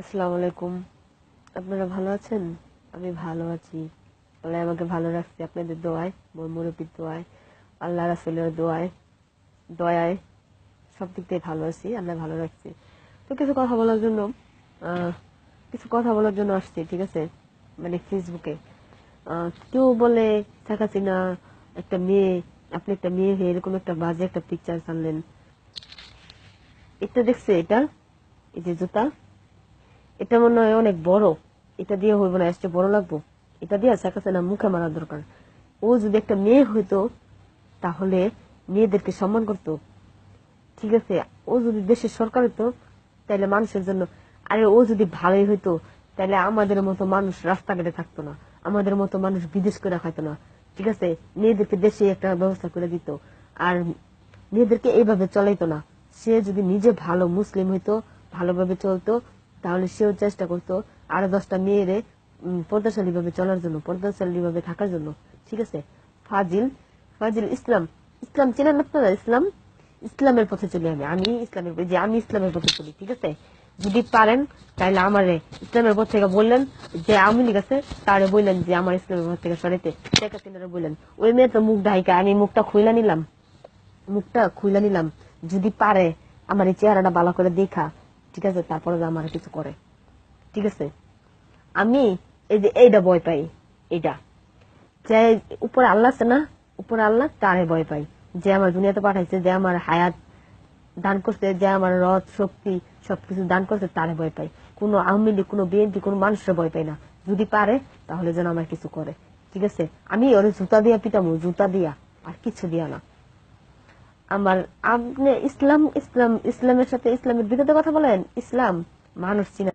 আসসালামু আলাইকুম। আপনারা ভালো আছেন? আমি ভালো আছি। আল্লাহ আমাকে ভালো রাখছে। আপনাদের দোয়ায়, মোর মুরব্বীর দোয়ায়, আল্লাহ রাসুলের দোয়ায়, দয়ায় সব দিক দিয়ে ভালো আছি, আল্লাহ ভালো রাখছে। তো কিছু কথা বলার জন্য কিছু কথা বলার জন্য আসছি, ঠিক আছে? মানে ফেসবুকে কেউ বলে, শেখ হাসিনা একটা মেয়ে, আপনি একটা মেয়ে হয়ে এরকম একটা বাজে একটা পিকচার ছাড়লেন। এটা দেখছে এটা? এই যে জুতা? এটা মনে হয় অনেক বড়। এটা দিয়ে হইব না আসছে বড় লাগবো। এটা দিয়ে শেখ হাসিনা মুখে মারা দরকার। ও যদি একটা মেয়ে হইতো, তাহলে মেয়েদেরকে সম্মান করতো। ঠিক আছে, ও যদি দেশের সরকার হইতো তাহলে মানুষের জন্য আরে ও যদি ভালোই হইতো তাহলে আমাদের মতো মানুষ রাস্তাঘাটে থাকতো না। আমাদের মতো মানুষ বিদেশ করে খাইতো না। ঠিক আছে, মেয়েদেরকে দেশে একটা ব্যবস্থা করে দিত। আর মেয়েদেরকে এইভাবে চলাইতো না। সে যদি নিজে ভালো মুসলিম হইতো, ভালোভাবে চলতো তাহলে সেও চেষ্টা করতো আরও দশটা মেয়েরে পর্দাশালী ভাবে চলার জন্য পর্দাশালী ভাবে থাকার জন্য। ঠিক আছে? ফাজিল ফাজিল ইসলাম। ইসলাম চেনেন আপনারা? ইসলাম? ইসলামের পথে চলি আমি। আমি ইসলামের যে আমি ইসলামের পথে চলি, ঠিক আছে? যদি পারেন তাহলে আমারে ইসলামের পথ থেকে বললেন যে আমি লীগ আছে, তারে বললেন যে আমার ইসলামের পথ থেকে সরাইতে। বললেন, ওই মেয়ে তো মুখ ঢাইকা, আমি মুখটা খুইলা নিলাম। মুখটা খুইলা নিলাম। যদি পারে, আমার এই চেহারাটা ভালো করে দেখা। ঠিক আছে, তারপরে যে আমার কিছু করে। ঠিক আছে? আমি এই যে এইটা ভয় পাই এইটা যে উপরে আল্লাহ আছে না, উপরে আল্লাহ তারে ভয় পাই। যে আমার দুনিয়াতে পাঠাইছে, যে আমার হায়াত দান করছে, যে আমার রথ, শক্তি, সবকিছু দান করছে, তারে ভয় পাই। কোনো আওয়ামী লীগ, কোনো বিএনপি, কোনো মানুষের ভয় পাই না। যদি পারে, তাহলে যেন আমার কিছু করে। ঠিক আছে? আমি ওর জুতা দিয়া পিটামু, জুতা দিয়া। আর কিছু দিয়া না। আমার আপনি ইসলাম ইসলাম ইসলামের সাথে ইসলামের বিরুদ্ধে কথা বলেন? ইসলাম মানুষ চিনা